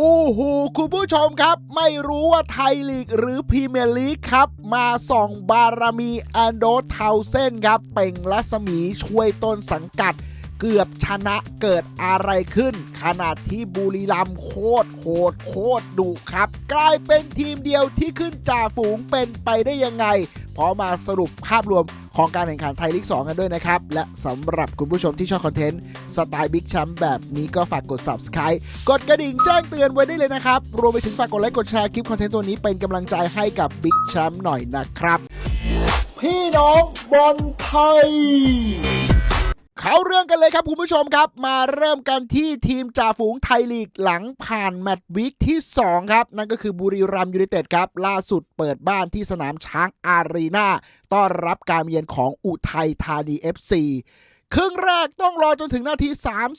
โอ้โหคุณผู้ชมครับ ไม่รู้ว่าไทยลีกหรือพรีเมียร์ลีกครับ มาส่องบารมีแอนโดเทาเส้นครับ เป่งรัศมีช่วยต้นสังกัด เกือบชนะเกิดอะไรขึ้น ขนาดที่บุรีรัมย์โคตรโหดโคตรดุครับ กลายเป็นทีมเดียวที่ขึ้นจ่าฝูงเป็นไปได้ยังไง พอมาสรุปภาพรวมของการแข่งขันไทยลีก 2 กันด้วยนะครับ และสำหรับคุณผู้ชมที่ชอบคอนเทนต์สไตล์บิ๊กแชมป์แบบนี้ก็ฝากกด subscribe กดกระดิ่งแจ้งเตือนไว้ได้เลยนะครับ รวมไปถึงฝากกดไลค์กดแชร์คลิปคอนเทนต์ตัวนี้เป็นกำลังใจให้กับบิ๊กแชมป์หน่อยนะครับ พี่น้องบอลไทย เขาเรื่องกันเลยครับคุณผู้ชมครับ มาเริ่มกันที่ทีมจ่าฝูงไทยลีกหลังผ่านแมตช์วีคที่ 2 ครับ นั่นก็คือบุรีรัมย์ยูไนเต็ดครับ ล่าสุดเปิดบ้านที่สนามช้างอารีนาต้อนรับการเยือนของอุทัยธานี FC ครึ่งแรกต้องรอจนถึงนาที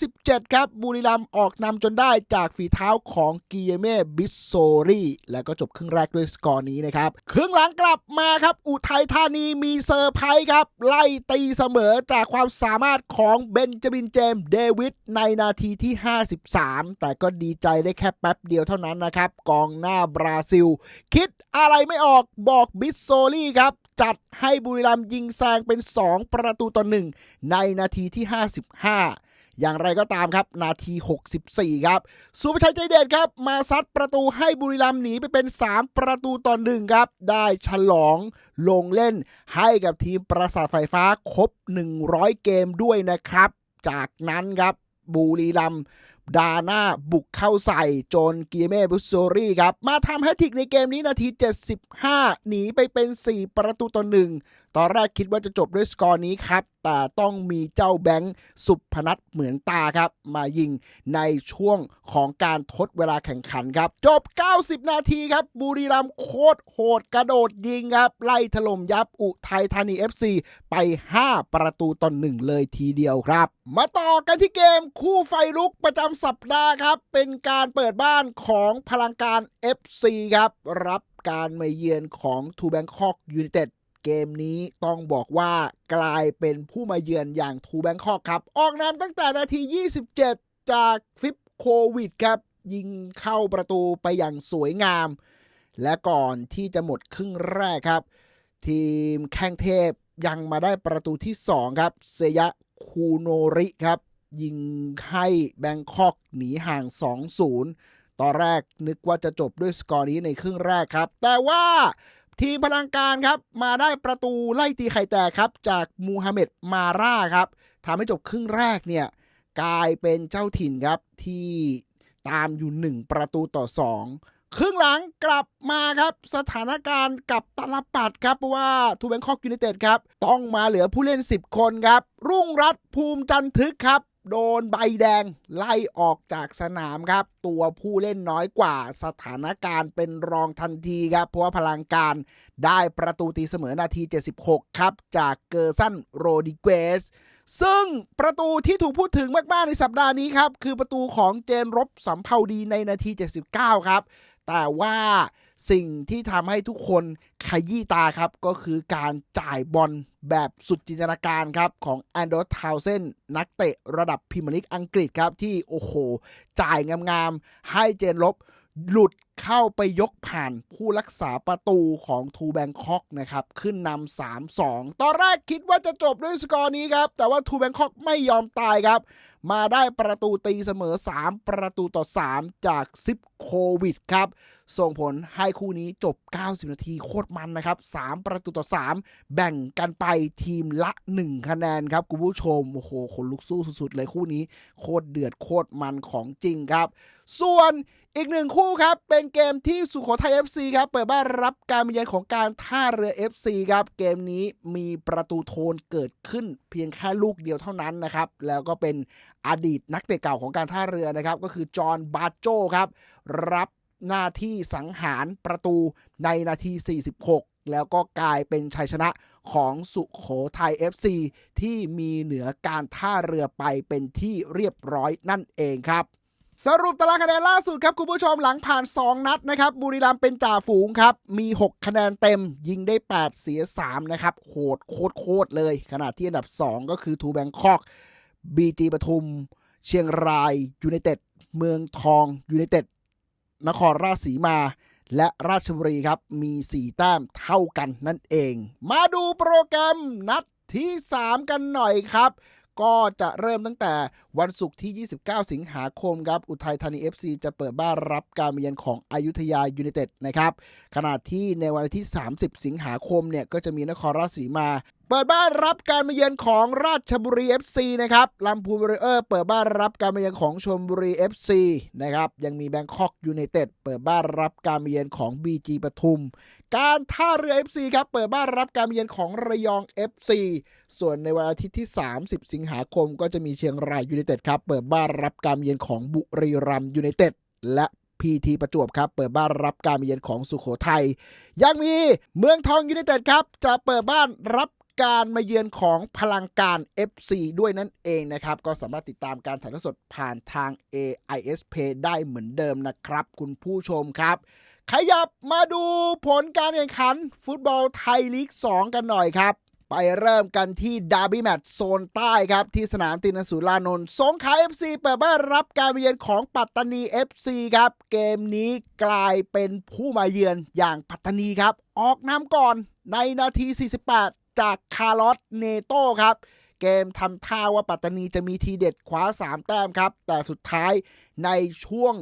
37 ครับ บุรีรัมย์ออกนำจนได้จากฝีเท้าของกิเยเม่บิสโซรีแล้วก็จบครึ่งแรกด้วยสกอร์นี้นะครับ ครึ่งหลังกลับมาครับ อุทัยธานีมีเซอร์ไพรส์ครับ ไล่ตีเสมอจากความสามารถของเบนจามินเจมเดวิดในนาทีที่ 53 แต่ก็ดีใจได้แค่แป๊บเดียวเท่านั้นนะครับ กองหน้าบราซิล คิดอะไรไม่ออกบอกบิสโซลี่ครับ จัดให้บุรีรัมย์ยิงแซงเป็น 2 ประตูต่อหนึ่งในนาทีที่ 55อย่างไรก็ตามครับ นาที 64 ครับ สุภชัยใจเด็ดครับ มาซัดประตูให้บุรีรัมย์หนีไปเป็น 3 ประตูต่อหนึ่งครับ ได้ฉลองลงเล่นให้กับทีมประสาทไฟฟ้าครบ 100 เกมด้วยนะครับ จากนั้นครับบุรีรัมย์ ดาหน้าบุกเข้าใส่จนกีเม่บุสโซรี่ครับ มาทำแฮตทิกในเกมนี้นาที 75 หนีไปเป็น 4 ประตูต่อหนึ่งตอนแรกคิดว่าจะจบด้วยสกอร์นี้ครับ แต่ต้องมีเจ้าแบงค์สุพนัทเหมือนตาครับ มายิงในช่วงของการทดเวลาแข่งขันครับ จบ 90 นาทีครับ บุรีรัมย์โคตรโหดกระโดดยิงครับ ไล่ถล่มยับอุทัยธานี FC ไป 5 ประตูต่อหนึ่งเลยทีเดียวครับ มาต่อกันที่เกมคู่ไฟลุกประจำสัปดาห์ครับ เป็นการเปิดบ้านของพลังการ FC ครับรับการมาเยือนของทูแบงคอกยู i นเต็ด เกมนี้ต้องบอกว่ากลายเป็นผู้มาเยือนอย่างทูแบงคอกครับ ออกนำตั้งแต่นาที 27 จากฟิปโควิดครับ ยิงเข้าประตูไปอย่างสวยงาม และก่อนที่จะหมดครึ่งแรกครับ ทีมแข้งเทพยังมาได้ประตูที่ 2 ครับ เซยะคูโนริครับ ยิงให้แบงคอกหนีห่าง 2-0ตอนแรกนึกว่าจะจบด้วยสกอร์นี้ในครึ่งแรกครับ แต่ว่า ทีมพลังการครับ มาได้ประตูไล่ตีไข่แตกครับ จากมูฮัมเหม็ดมาร่าครับทำให้จบครึ่งแรกเนี่ย กลายเป็นเจ้าถิ่นครับที่ตามอยู่ 1 ประตูต่อ 2 ครึ่งหลังกลับมาครับ สถานการณ์กับตลปัดครับ เพราะว่าทูแบงคอกยูไนเต็ดครับ ต้องมาเหลือผู้เล่น 10 คนครับ รุ่งรัตภูมิจันทึกครับ โดนใบแดงไล่ออกจากสนามครับ ตัวผู้เล่นน้อยกว่าสถานการณ์เป็นรองทันทีครับ เพราะว่าพลังการได้ประตูตีเสมอนาที 76 ครับ จากเกอร์ซันโรดิเกสซึ่งประตูที่ถูกพูดถึงมาก ๆ ในสัปดาห์นี้ครับ คือประตูของเจนรบสำเภาดีในนาที 79 ครับ แต่ว่าสิ่งที่ทำให้ทุกคนขยี้ตาครับก็คือการจ่ายบอลแบบสุดจินตนาการครับของแอนโดร์ทาวเซนนักเตะระดับพรีเมียร์ลีกอังกฤษครับที่โอ้โห จ่ายงามๆให้เจนลบหลุด เข้าไปยกผ่านผู้รักษาประตูของทูแบงคอกนะครับ ขึ้นนำ 3-2 ตอนแรกคิดว่าจะจบด้วยสกอร์นี้ครับ แต่ว่าทูแบงคอกไม่ยอมตายครับ มาได้ประตูตีเสมอ 3 ประตูต่อ 3 จากซิปโควิดครับ ส่งผลให้คู่นี้จบ 90 นาทีโคตรมันนะครับ 3 ประตูต่อ 3 แบ่งกันไปทีมละ 1 คะแนนครับคุณผู้ชม โอ้โหคนลุกสู้สุดๆ เลยคู่นี้ โคตรเดือดโคตรมันของจริงครับ ส่วนอีกหนึ่งคู่ครับเป็นเกมที่สุโขทัย FC ครับ เปิดบ้านรับการมาเยือนของการท่าเรือ FC ครับ เกมนี้มีประตูโทนเกิดขึ้นเพียงแค่ลูกเดียวเท่านั้นนะครับ แล้วก็เป็นอดีตนักเตะเก่าของการท่าเรือนะครับ ก็คือจอห์นบาโจครับ รับหน้าที่สังหารประตูในนาที 46 แล้วก็กลายเป็นชัยชนะของสุโขทัย FC ที่มีเหนือการท่าเรือไปเป็นที่เรียบร้อยนั่นเองครับ สรุปตารางคะแนนล่าสุดครับ คุณผู้ชมหลังผ่าน 2 นัดนะครับบุรีรัมย์เป็นจ่าฝูงครับ มี 6 คะแนนเต็ม ยิงได้ 8 เสีย 3 นะครับ โหดโคตรโคตรเลย ขณะที่อันดับ 2 ก็คือทูแบงคอกบีจีปทุม เชียงรายยูไนเต็ดเมืองทองยูไนเต็ดนครราชสีมา และราชบุรีครับ มี 4 แต้มเท่ากันนั่นเอง มาดูโปรแกรมนัดที่ 3 กันหน่อยครับ ก็จะเริ่มตั้งแต่วันศุกร์ที่ 29 สิงหาคมครับอุทัยธานี FC จะเปิดบ้านรับการมาเยือนของอายุทยายูไนเต็ดนะครับขณะที่ในวันที่ 30 สิงหาคมเนี่ยก็จะมีนครราชสีมา เปิดบ้านรับการมาเยือนของราชบุรี FC นะครับลำพูนบริเออร์เปิดบ้านรับการมาเยือนของชลบุรี FC นะครับยังมีแบงคอกยูไนเต็ดเปิดบ้านรับการมาเยือนของ BG ปทุม การท่าเรือ FC ครับเปิดบ้านรับการมาเยือนของระยอง FC ส่วนในวันอาทิตย์ที่ 30 สิงหาคม ก็จะมีเชียงรายยูไนเต็ดครับเปิดบ้านรับการมาเยือนของบุรีรัมยูไนเต็ดและ PT ประจวบครับ เปิดบ้านรับการมาเยือนของสุโขทัยยังมีเมืองทองยูไนเต็ดครับ จะเปิดบ้านรับ การมาเยือนของพลังการ FC ด้วยนั่นเองนะครับ ก็สามารถติดตามการถ่ายทอดสดผ่านทาง AIS Pay ได้เหมือนเดิมนะครับ คุณผู้ชมครับ ขยับมาดูผลการแข่งขัน ฟุตบอลไทยลีก 2 กันหน่อยครับ ไปเริ่มกันที่ดาร์บี้แมตช์โซนใต้ครับ ที่สนามตินสุรานนท์สงขลา FC เปิดบ้านรับการมาเยือนของปัตตานี FC ครับ เกมนี้กลายเป็นผู้มาเยือนอย่างปัตตานีครับ ออกนำก่อนในนาที 48 จากคาร์ลอสเนโต้ครับ เกมทำท่าว่าปัตตานีจะมีทีเด็ดคว้า 3 แต้มครับ แต่สุดท้ายในช่วง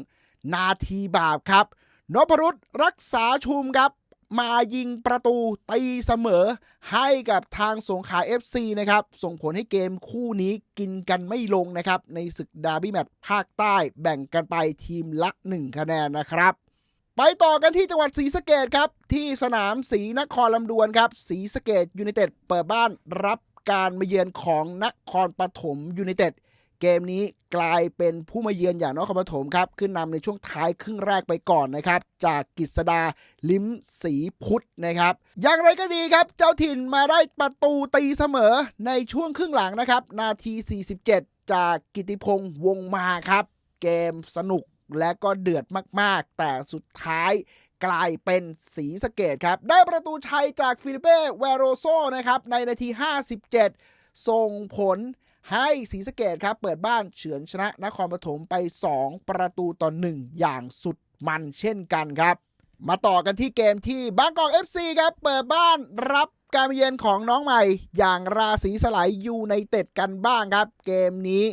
นาทีบาปครับนพรุษรักษาชุมครับ มายิงประตูตีเสมอให้กับทางสงขลา FC นะครับ ส่งผลให้เกมคู่นี้กินกันไม่ลงนะครับ ในศึกดาร์บี้แมตช์ภาคใต้แบ่งกันไปทีมละ 1 คะแนนนะครับ ไปต่อกันที่จังหวัดศรีสะเกดครับ ที่สนามศรีนครลำดวนครับศรีสะเกดยูไนเต็ดเปิดบ้านรับการมาเยือนของนครปฐมยูไนเต็ดเกมนี้กลายเป็นผู้มาเยือนอย่างนครปฐมครับ ขึ้นนำในช่วงท้ายครึ่งแรกไปก่อนนะครับ จากกฤษดาลิ้มสีพุทธนะครับ อย่างไรก็ดีครับ เจ้าถิ่นมาได้ประตูตีเสมอในช่วงครึ่งหลังนะครับ นาที 47 จากกิติพงษ์วงมาครับ เกมสนุก และก็เดือดมากๆ แต่สุดท้ายกลายเป็นสีสเกตครับ ได้ประตูชัยจากฟิลิเป้เวโรโซนะครับ ในนาที 57 ส่งผลให้ศรีสะเกดครับ เปิดบ้านเฉือนชนะนครปฐมไป 2 ประตูต่อ 1 อย่างสุดมันเช่นกันครับ มาต่อกันที่เกมที่บางกอก FC ครับ เปิดบ้านรับการเยือนของน้องใหม่ อย่างราศีสลายยูในเต็ดกันบ้างครับ เกมนี้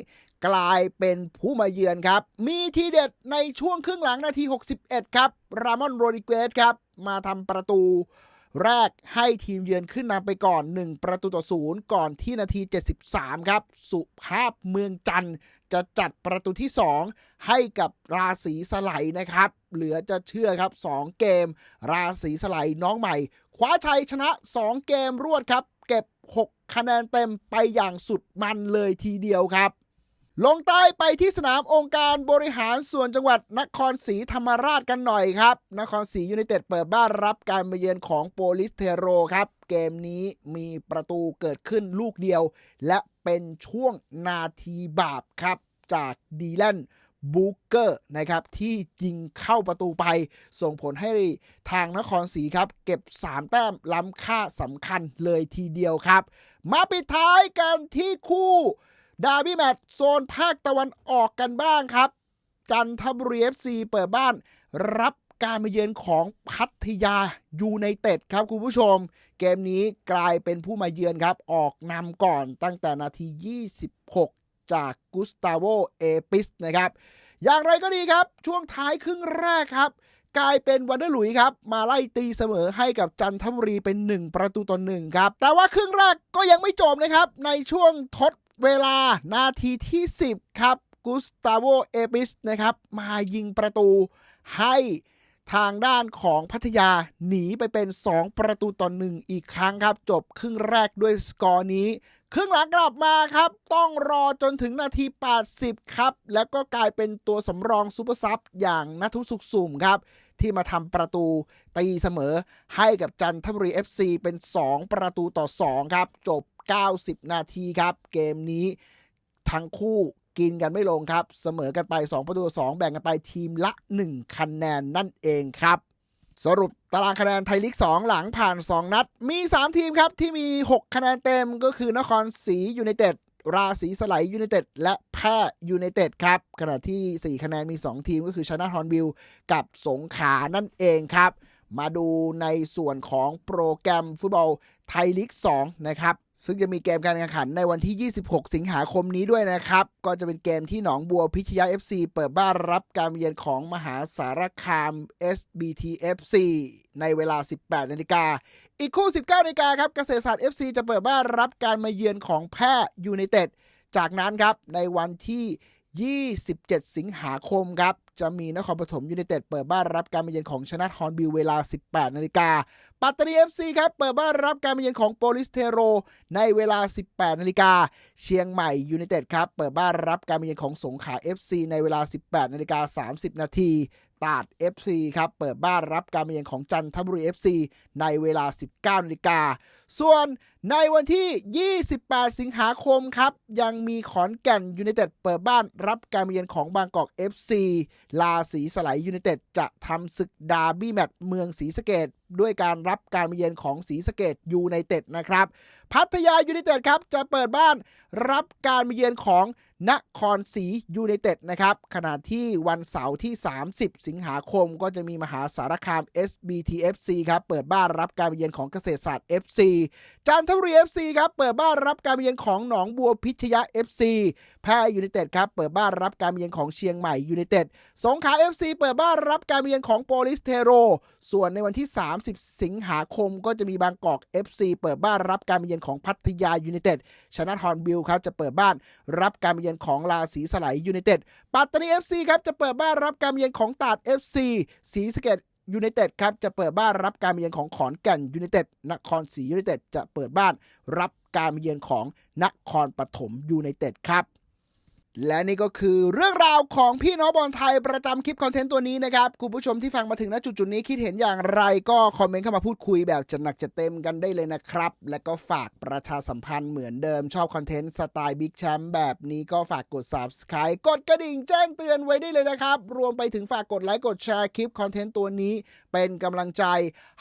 กลายเป็นผู้มาเยือนครับ มีทีเด็ดในช่วงครึ่งหลังนาที 61 ครับ รามอนโรดิเกสครับ มาทำประตูแรกให้ทีมเยือนขึ้นนำไปก่อน 1 ประตูต่อศูนย์ก่อนที่นาที 73 ครับ สุภาพเมืองจันทร์จะจัดประตูที่ 2 ให้กับราศีสไลด์นะครับ เหลือจะเชื่อครับ 2 เกม ราศีสไลด์น้องใหม่ คว้าชัยชนะ 2 เกมรวดครับ เก็บ 6 คะแนนเต็มไปอย่างสุดมันเลยทีเดียวครับ ลงใต้ไปที่สนามองค์การบริหารส่วนจังหวัดนครศรีธรรมราชกันหน่อยครับ นครศรียูไนเต็ดเปิดบ้านรับการมาเยือนของโปลิสเทโรครับ เกมนี้มีประตูเกิดขึ้นลูกเดียว และเป็นช่วงนาทีบาปครับ จากดีแลนบูเกอร์นะครับที่ยิงเข้าประตูไป ส่งผลให้ทางนครศรีครับ เก็บ 3 แต้มล้ำค่าสำคัญเลยทีเดียวครับ มาปิดท้ายกันที่คู่ ดาร์บี้แมตช์โซนภาคตะวันออกกันบ้างครับ จันทบุรี FC เปิดบ้านรับการมาเยือนของพัทยายูไนเต็ดครับคุณผู้ชม เกมนี้กลายเป็นผู้มาเยือนครับ ออกนำก่อนตั้งแต่นาที 26 จากกุสตาโวเอปิสนะครับ อย่างไรก็ดีครับ ช่วงท้ายครึ่งแรกครับ กลายเป็นวันเดอร์ลุยครับ มาไล่ตีเสมอให้กับจันทบุรีเป็น 1 ประตูต่อหนึ่งครับ แต่ว่าครึ่งแรกก็ยังไม่จบนะครับ ในช่วงทด เวลานาทีที่ 10 ครับกุสตาโวเอปิสนะครับมายิงประตูให้ทางด้านของพัทยาหนีไปเป็น 2 ประตูต่อหนึ่งอีกครั้งครับ จบครึ่งแรกด้วยสกอร์นี้ ครึ่งหลังกลับมาครับ ต้องรอจนถึงนาที 80 ครับ แล้วก็กลายเป็นตัวสำรองซูเปอร์ซับอย่างนัทุสุขสุ่มครับ ที่มาทำประตูตีเสมอให้กับจันทบุรี FC เป็น 2 ประตูต่อ 2 ครับ จบ 90 นาทีครับ เกมนี้ทั้งคู่กินกันไม่ลงครับ เสมอกันไป 2 ประตูต่อ2แบ่งกันไปทีมละ 1 คะแนนนั่นเองครับ สรุปตารางคะแนนไทยลีก 2 หลังผ่าน 2 นัด มี 3 ทีมครับ ที่มี 6 คะแนนเต็มก็คือนครศรียูไนเต็ดราศีสไลยูไนเต็ดและแพร่ยูไนเต็ดครับ ขณะที่ 4 คะแนนมี 2 ทีมก็คือชนะทอนบิลกับสงขานั่นเองครับ มาดูในส่วนของโปรแกรมฟุตบอลไทยลีก 2 นะครับ ซึ่งจะมีเกมการแข่งขันในวันที่ 26 สิงหาคมนี้ด้วยนะครับ ก็จะเป็นเกมที่หนองบัวพิชยา FC เปิดบ้านรับการเยือนของมหาสารคาม SBT FC ในเวลา 18 นาฬิกา อีกคู่ 19 นาฬิกาครับ เกษตรศาสตร์ FC จะเปิดบ้านรับการมาเยือนของแพร่ยูไนเต็ด จากนั้นครับในวันที่ 27 สิงหาคมครับ จะมีนครปฐมยูไนเต็ดเปิดบ้านรับการมาเยือนของชนะฮอนบิลเวลา 18 นาฬิกาปัตตานี FC ครับ เปิดบ้านรับการมาเยือนของโปลิสเทโร ในเวลา 18 นาฬิกา เชียงใหม่ยูไนเต็ดครับ เปิดบ้านรับการมาเยือนของสงขลา FC ในเวลา 18 นาฬิกา 30 นาทีตาด FC ครับ เปิดบ้านรับการมาเยือนของจันทบุรี FC ในเวลา 19 นาฬิกา ส่วน ในวันที่ 28 สิงหาคมครับ ยังมีขอนแก่นยูไนเต็ดเปิดบ้านรับการมาเยือนของบางกอก FC ลาสีสไลยูไนเต็ดจะทำศึกดาร์บี้แมตช์เมืองศรีสะเกดด้วยการรับการมาเยือนของศรีสะเกดยูไนเต็ดนะครับ พัทยายูไนเต็ดครับจะเปิดบ้านรับการมาเยือนของนครศรียูไนเต็ดนะครับขณะที่วันเสาร์ที่ 30 สิงหาคมก็จะมีมหาสารคาม SBTFC ครับเปิดบ้านรับการมาเยือนของเกษตรศาสตร์ FC จันทบุรี FC ครับเปิดบ้านรับการเยือนของหนองบัวพิชยะ FC แพร่ยูไนเต็ดครับเปิดบ้านรับการเยือนของเชียงใหม่ยูไนเต็ดสงขลา FC เปิดบ้านรับการเยือนของโปลิสเทโร ส่วนในวันที่ 30 สิงหาคมก็จะมีบางกอก FC เปิดบ้านรับการเยือนของพัทยายูไนเต็ดชนะทอนบิลครับจะเปิดบ้านรับการเยือนของราศีสไลยูไนเต็ดปัตตานี FC ครับจะเปิดบ้านรับการเยือนของตาด FC ศรีสะเกด ยูไนเต็ดครับจะเปิดบ้านรับการมาเยือนของขอนแก่นยูไนเต็ดนครศรียูไนเต็ดจะเปิดบ้านรับการมาเยือนของนครปฐมยูไนเต็ดครับ และนี่ก็คือเรื่องราวของพี่น้องบอลไทยประจำคลิปคอนเทนต์ตัวนี้นะครับ คุณผู้ชมที่ฟังมาถึงณจุดๆนี้คิดเห็นอย่างไรก็คอมเมนต์เข้ามาพูดคุยแบบจัดหนักจัดเต็มกันได้เลยนะครับ และก็ฝากประชาสัมพันธ์เหมือนเดิมชอบคอนเทนต์สไตล์บิ๊กแชมป์แบบนี้ก็ฝากกด subscribe กดกระดิ่งแจ้งเตือนไว้ได้เลยนะครับ รวมไปถึงฝากกดไลค์กดแชร์คลิปคอนเทนต์ตัวนี้ เป็นกำลังใจ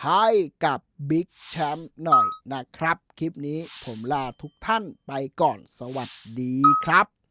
ให้กับบิ๊กแชมป์หน่อยนะครับ คลิปนี้ผมลาทุกท่านไปก่อนสวัสดีครับ